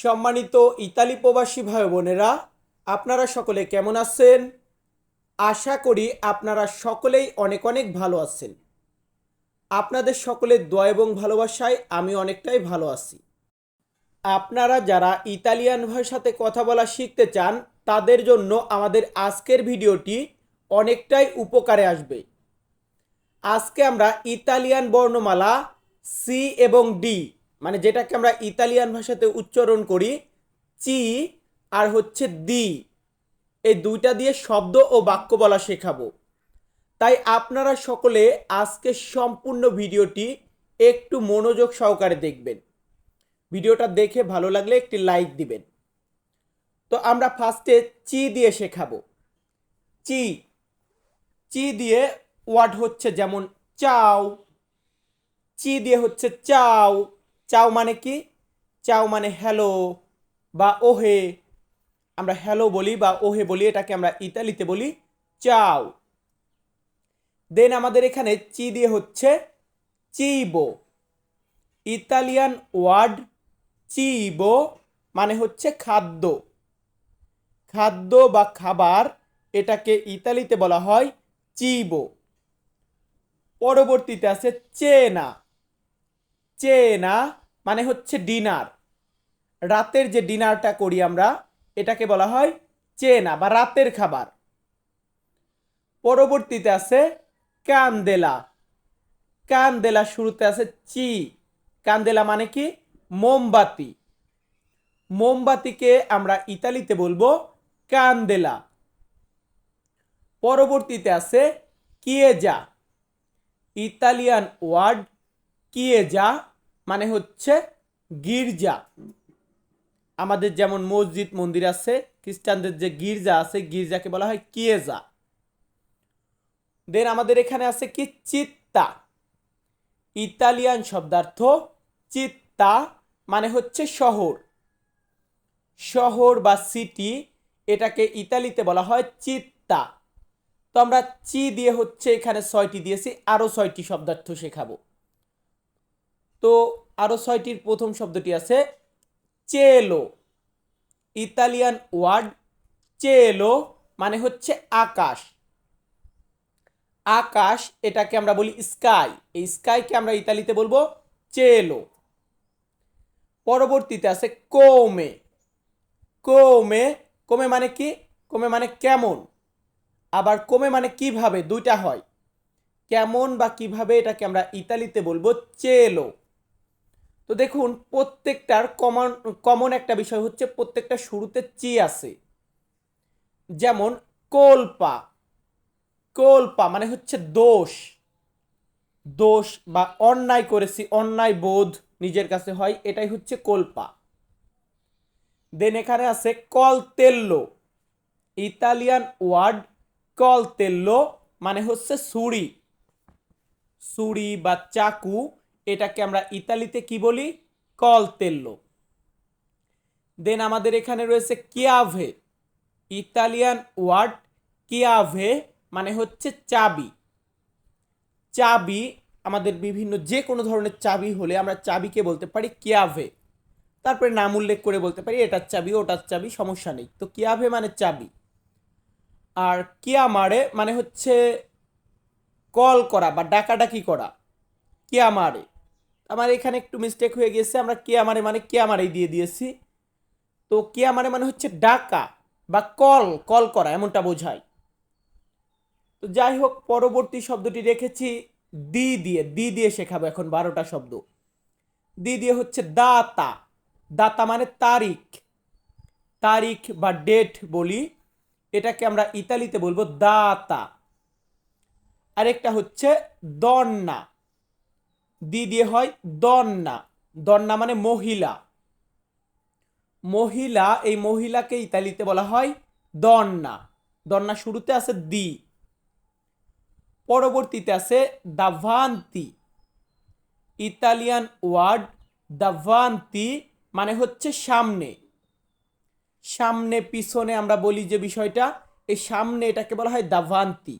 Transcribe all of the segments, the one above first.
সম্মানিত ইতালি প্রবাসী ভাই বোনেরা, আপনারা সকলে কেমন আছেন? আশা করি আপনারা সকলেই অনেক অনেক ভালো আছেন। আপনাদের সকলের দোয়া এবং ভালোবাসায় আমি অনেকটাই ভালো আছি। আপনারা যারা ইতালিয়ান ভাষাতে কথা বলা শিখতে চান, তাদের জন্য আমাদের আজকের ভিডিওটি অনেকটাই উপকারে আসবে। আজকে আমরা ইতালিয়ান বর্ণমালা সি এবং ডি মানে যেটাকে আমরা ইতালিয়ান ভাষাতে উচ্চারণ করি, চি আর হচ্ছে দি। এই দুইটা দিয়ে শব্দ ও বাক্য বলা শেখাবো। তাই আপনারা সকলে আজকে সম্পূর্ণ ভিডিওটি একটু মনোযোগ সহকারে দেখবেন। ভিডিওটা দেখে ভালো লাগলে একটি লাইক দিবেন। তো আমরা ফার্স্টে চি দিয়ে শেখাবো। চি। চি দিয়ে ওয়ার্ড হচ্ছে যেমন চাও। চি দিয়ে হচ্ছে চাও। চাও মানে কি? চাও মানে হ্যালো বা ওহে। আমরা হ্যালো বলি বা ওহে বলি, এটাকে আমরা ইতালিতে বলি চাও। দেন আমাদের এখানে চি দিয়ে হচ্ছে চিবো। ইতালিয়ান ওয়ার্ড চিবো মানে হচ্ছে খাদ্য। খাদ্য বা খাবার, এটাকে ইতালিতে বলা হয় চিবো। পরবর্তীতে আছে চেনা। চেনা মানে হচ্ছে ডিনার। রাতের যে ডিনারটা করি আমরা, এটাকে বলা হয় চেনা বা রাতের খাবার। পরবর্তীতে আছে কান্দেলা কান্দেলা শুরুতে আছে চি। কান্দেলা মানে কি? মোমবাতি। মোমবাতিকে আমরা ইতালিতে বলব কান্দেলা পরবর্তীতে আছে কিয়েজা ইতালিয়ান ওয়ার্ড কিয়েজা মানে হচ্ছে গির্জা। আমাদের যেমন মসজিদ, মন্দির আছে, খ্রিস্টানদের যে গির্জা আছে, গির্জাকে বলা হয় কিয়েজা। দেন আমাদের এখানে আছে কি? চিত্তা। ইতালিয়ান শব্দার্থ চিত্তা মানে হচ্ছে শহর। শহর বা সিটি এটাকে ইতালিতে বলা হয় চিত্তা। তো আমরা চি দিয়ে হচ্ছে এখানে ছয়টি দিয়েছি, আরও ছয়টি শব্দার্থ শেখাবো। তো আরও ছয়টির প্রথম শব্দটি আছে, চেলো। ইতালিয়ান ওয়ার্ড চেলো মানে হচ্ছে আকাশ। আকাশ এটাকে আমরা বলি স্কাই। এই স্কাইকে আমরা ইতালিতে বলব চেলো। পরবর্তীতে আছে কোমে কোমে কোমে মানে কি? কোমে মানে কেমন। আবার কোমে মানে কীভাবে? দুইটা হয়। কেমন বা কীভাবে এটাকে আমরা ইতালিতে বলব চেলো। তো দেখুন, প্রত্যেকটার কমন কমন একটা বিষয় হচ্ছে প্রত্যেকটা শুরুতে চি আছে। যেমন, কোলপা। কোলপা মানে হচ্ছে দোষ। দোষ বা অন্যায় করেছি, অন্যায় বোধ নিজের কাছে হয়, এটাই হচ্ছে কোলপা। দেন এখানে আছে কলতেল্লো। ইতালিয়ান ওয়ার্ড কলতেল্লো মানে হচ্ছে ছুরি ছুরি বা চাকু এটাকে আমরা ইতালিতে কি বলি? কলতেল্লো। দেন আমাদের এখানে রয়েছে কিয়াভে ইতালিয়ান ওয়ার্ড কিয়াভে মানে হচ্ছে চাবি। চাবি আমাদের বিভিন্ন যে কোনো ধরনের চাবি হলে আমরা চাবিকে বলতে পারি কিয়াভে তারপরে নাম উল্লেখ করে বলতে পারি এটার চাবি, ওটার চাবি, সমস্যা নেই। তো কিয়াভে মানে চাবি। আর কিয়া মারে মানে হচ্ছে কল করা বা ডাকাডাকি করা। কিয়া মারে আমার এখানে একটু মিস্টেক হয়ে গেছে আমরা কিয়া মারে মানে কিয়া মারেই দিয়ে দিয়েছি। তো কিয়া মারে মানে হচ্ছে ডাকা বা কল কল করা এমনটা বোঝায়। তো যাই হোক, পরবর্তী শব্দটি রেখেছি, দি দিয়ে দি দিয়ে শেখাবো এখন বারোটা শব্দ। দি দিয়ে হচ্ছে দাতা দাতা মানে তারিখ। তারিখ বা ডেট বলি, এটাকে আমরা ইতালিতে বলব দাতা। আরেকটা হচ্ছে দন্না। দি দিয়ে হয় দন্না। দন্না মানে মহিলা। মহিলা, এই মহিলাকে ইতালিতে বলা হয় দন্না। দন্না শুরুতে আছে দি। পরবর্তীতে আছে দাভান্তি। ইতালিয়ান ওয়ার্ড দাভান্তি মানে হচ্ছে সামনে। সামনে, পিছনে আমরা বলি যে বিষয়টা, এই সামনে এটাকে বলা হয় দাভান্তি।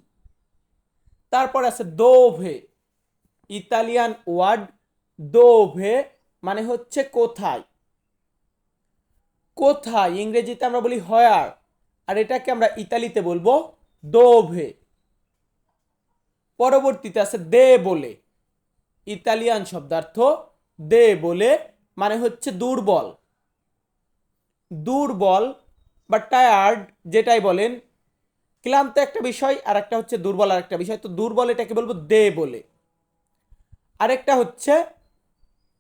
তারপর আছে দোভে। ইতালিয়ান ওয়ার্ড দোভে মানে হচ্ছে কোথায়? কোথায়? ইংরেজিতে আমরা বলি হয়ার আর এটাকে আমরা ইতালিতে বলব দোভে পরবর্তীতে আছে দে বলে। ইতালিয়ান শব্দার্থ দে বলে মানে হচ্ছে দুর্বল। দুর্বল বা টায়ার্ড যেটাই বলেন। ক্লান্ত একটা বিষয় আর একটা হচ্ছে দুর্বল আর একটা বিষয়। তো দুর্বল এটাকে বলব দে বলে। আরেকটা হচ্ছে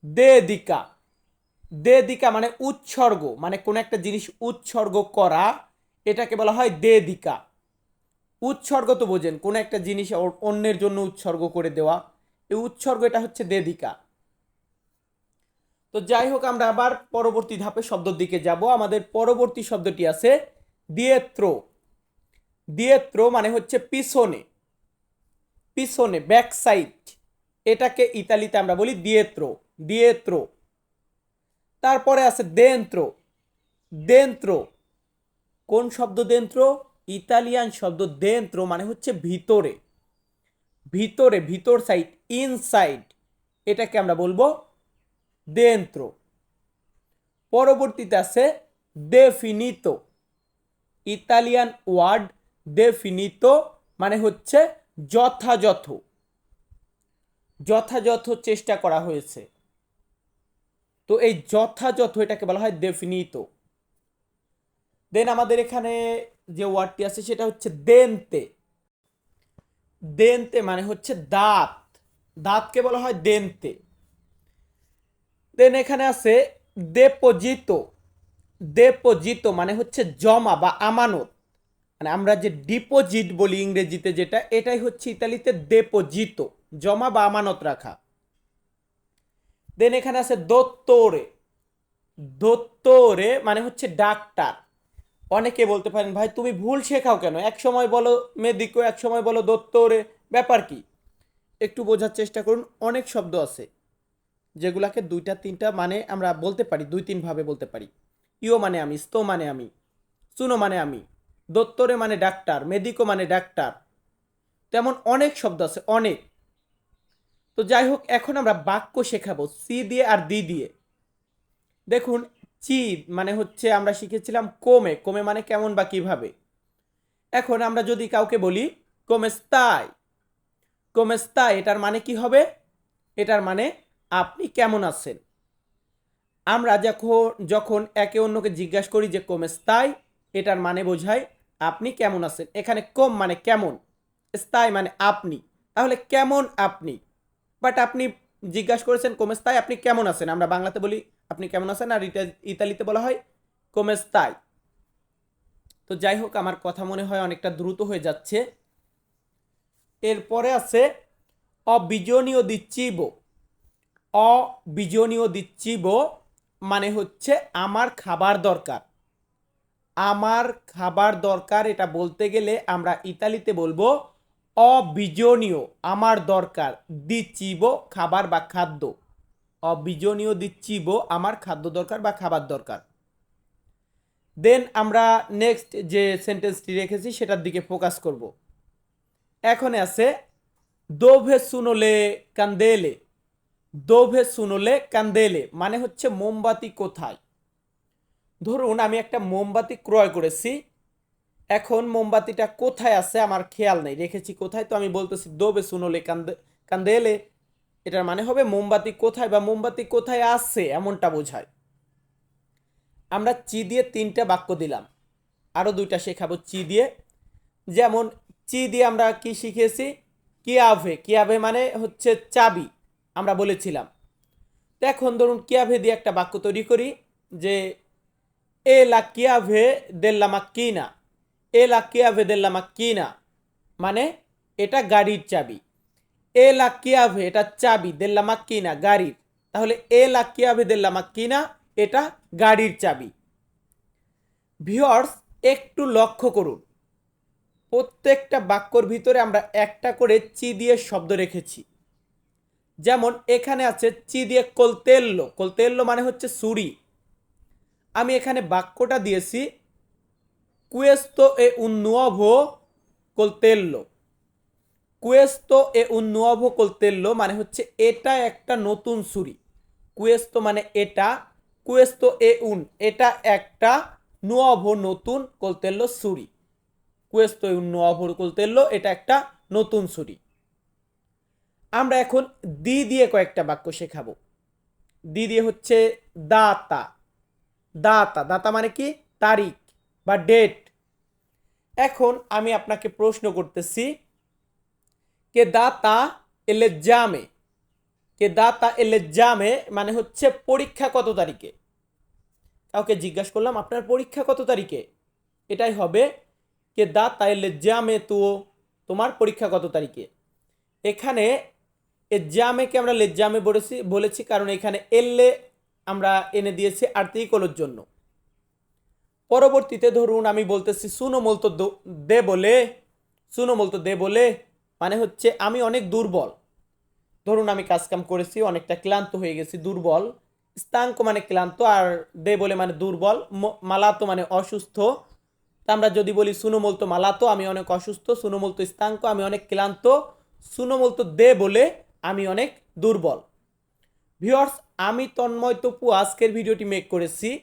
দে দিকা দে দিকা মানে উৎসর্গ মানে কোনো একটা জিনিস উৎসর্গ করা, এটাকে বলা হয় দে দিকা উৎসর্গ তো বোঝেন, কোনো একটা জিনিস অন্যের জন্য উৎসর্গ করে দেওয়া। এই উৎসর্গ এটা হচ্ছে দেদিকা। তো যাই হোক, আমরা আবার পরবর্তী ধাপে শব্দের দিকে যাব। আমাদের পরবর্তী শব্দটি আছে দিয়েত্র। দিয়েত্র মানে হচ্ছে পিছনে। পিছনে ব্যাক সাইড এটাকে ইতালিতে আমরা বলি দিয়েত্র দিয়েত্র। তারপরে আছে দেন্ত্র। দেন্ত্র। কোন শব্দ দেন্ত্র? ইতালিয়ান শব্দ দেন্ত্র মানে হচ্ছে ভিতরে। ভিতরে, ভিতর সাইড ইনসাইড এটাকে আমরা বলব দেন্ত্র। পরবর্তীতে আছে দেফিনিতো। ইতালিয়ান ওয়ার্ড দেফিনিতো মানে হচ্ছে যথাযথ। যথাযথ চেষ্টা করা হয়েছে। তো এই যথাযথ এটাকে বলা হয় দেফিনিতো দেন আমাদের এখানে যে ওয়ার্ডটি আছে সেটা হচ্ছে দেনতে। দেনতে মানে হচ্ছে দাঁত। দাঁতকে বলা হয় দেনতে। দেন এখানে আছে দেপোজিত দেপোজিত মানে হচ্ছে জমা বা আমানত। মানে আমরা যে ডিপোজিট বলি ইংরেজিতে যেটা, এটাই হচ্ছে ইতালিতে দেপোজিত জমা বা আমানত রাখা। দেন এখানে আছে দত্তরে। দত্তরে মানে হচ্ছে ডাক্তার। অনেকে বলতে পারেন, ভাই, তুমি ভুল শেখাও কেন? এক সময় বলো মেদিকো, এক সময় বলো দত্তরে। ব্যাপার কি? একটু বোঝার চেষ্টা করুন, অনেক শব্দ আছে যেগুলাকে দুইটা, তিনটা মানে আমরা বলতে পারি, দুই, তিন ভাবে বলতে পারি। ইও মানে আমি, স্তো মানে আমি, সুনো মানে আমি, দত্তরে মানে ডাক্তার, মেদিকো মানে ডাক্তার। তেমন অনেক শব্দ আছে, অনেক। তো যাই হোক এখন আমরা বাক্য শেখাবো, সি দিয়ে আর দি দিয়ে। দেখুন, চি মানে হচ্ছে আমরা শিখেছিলাম কোমে কোমে মানে কেমন বা কীভাবে। এখন আমরা যদি কাউকে বলি কোমেস্তাই কোমেস্তাই এটার মানে কি হবে? এটার মানে আপনি কেমন আছেন? আমরা যখন যখন একে অন্যকে জিজ্ঞাসা করি যে কোমেস্তাই এটার মানে বোঝায় আপনি কেমন আছেন? এখানে কম মানে কেমন, স্তাই মানে আপনি। তাহলে কেমন আপনি? বাট আপনি জিজ্ঞাসা করেছেন কোমেস্তাই আপনি কেমন আছেন? আমরা বাংলাতে বলি, আপনি কেমন আছেন? আর ইতালিতে বলা হয় কোমেস্তাই তো যাই হোক, আমার কথা মনে হয় অনেকটা দ্রুত হয়ে যাচ্ছে। এরপরে আছে, অবিজনীয় দিচ্ছিব। অবিজনীয় দিচ্ছিব মানে হচ্ছে আমার খাবার দরকার। আমার খাবার দরকার, এটা বলতে গেলে আমরা ইতালিতে বলব অবিজনীয়, আমার দরকার। দিচ্ছিব খাবার বা খাদ্য। অবিজনীয়, দিচ্ছিব আমার খাদ্য দরকার বা খাবার দরকার। দেন আমরা নেক্সট যে সেন্টেন্সটি রেখেছি, সেটার দিকে ফোকাস করব। এখন আছে, দোভে সুনলে কান্দেলে। দোভে সুনলে কান্দেলে মানে হচ্ছে মোমবাতি কোথায়? ধরুন আমি একটা মোমবাতি ক্রয় করেছি এখন মোমবাতিটা কোথায় আছে আমার খেয়াল নেই, রেখেছি কোথায়? তো আমি বলতেছি, দোবে সুনলে কান্দে কান্দেলে এটার মানে হবে মোমবাতি কোথায় বা মোমবাতি কোথায় আছে এমনটা বোঝায়। আমরা চি দিয়ে তিনটা বাক্য দিলাম আরও দুইটা শেখাবো চি দিয়ে। যেমন, চি দিয়ে আমরা কি শিখেছি? কিয়াভে কিয়াভে মানে হচ্ছে চাবি, আমরা বলেছিলাম। তো এখন ধরুন কিয়াভে দিয়ে একটা বাক্য তৈরি করি যে এ লা কিয়াভে দেল্লা মাক্কিনা। এ লা কিয়াভে দেল্লা মাক্কিনা। মানে এটা গাড়ির চাবি। এ লা কিয়াভে এটা চাবি দেল্লা মাক্কিনা, গাড়ির। তাহলে এ লা কিয়াভে দেল্লা মাক্কিনা, এটা গাড়ির চাবি। ভিওর্স একটু লক্ষ্য করুন। প্রত্যেকটা বাক্যর ভিতরে আমরা একটা করে চি দিয়ে শব্দ রেখেছি। যেমন এখানে আছে চি দিয়ে কলতেল্লো। কলতেল্লো মানে হচ্ছে সুরি। আমি এখানে বাক্যটা দিয়েছি কুয়েস্তো এ un nuovo coltello. কুয়েস্তো এ nuovo coltello মানে হচ্ছে এটা একটা নতুন ছুরি। কুয়েস্তো মানে এটা কুয়েস্তো এ উন এটা একটা নুয়াভো নতুন কলতেল্লো ছুরি। কুয়েস্তো এ উন নুয়াভো কলতেল্লো এটা একটা নতুন ছুরি। আমরা এখন দি দিয়ে কয়েকটা বাক্য শেখাবো। দি দিয়ে হচ্ছে দাতা। দাতা দাতা মানে কি? তারিখ। বা ডেট এখন আমি আপনাকে প্রশ্ন করতেছি, কে দাতা এলে জামে? কে দাতা এলে জামে মানে হচ্ছে পরীক্ষা কত তারিখে? কাউকে জিজ্ঞাসা করলাম, আপনার পরীক্ষা কত তারিখে? এটাই হবে, কে দাতা এলে জামে তো তোমার পরীক্ষা কত তারিখে? এখানে এ জামেকে আমরা লেজ্জামে বলেছি বলেছি কারণ এখানে এললে আমরা এনে দিয়েছি আর্টিকলের জন্য। পরবর্তীতে ধরুন আমি বলতেছি, সুনো মলতো দো- বলে, সুনো মলতো দে বলে মানে হচ্ছে আমি অনেক দুর্বল। ধরুন আমি কাজকাম করেছি, অনেকটা ক্লান্ত হয়ে গেছি, দুর্বল। স্তাঙ্ক মানে ক্লান্ত, আর দে বলে মানে দুর্বল। মালাতো মানে অসুস্থ। তা আমরা যদি বলি সুনোমলতো মালাতো আমি অনেক অসুস্থ। সুনোমলতো স্তাঙ্ক, আমি অনেক ক্লান্ত। সুনোমলতো দে বলে, আমি অনেক দুর্বল। ভিউয়ার্স, আমি তন্ময় তপু আজকের ভিডিওটি মেক করেছি।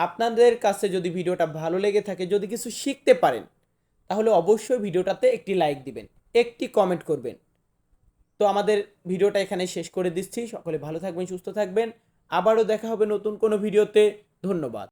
আপনাদের কাছে যদি ভিডিওটা ভালো লেগে থাকে, যদি কিছু শিখতে পারেন, তাহলে অবশ্যই ভিডিওটাতে একটি লাইক দিবেন, একটি কমেন্ট করবেন। তো আমাদের ভিডিওটা এখানে শেষ করে দিচ্ছি। সকলে ভালো থাকবেন, সুস্থ থাকবেন। আবারও দেখা হবে নতুন কোনো ভিডিওতে। ধন্যবাদ।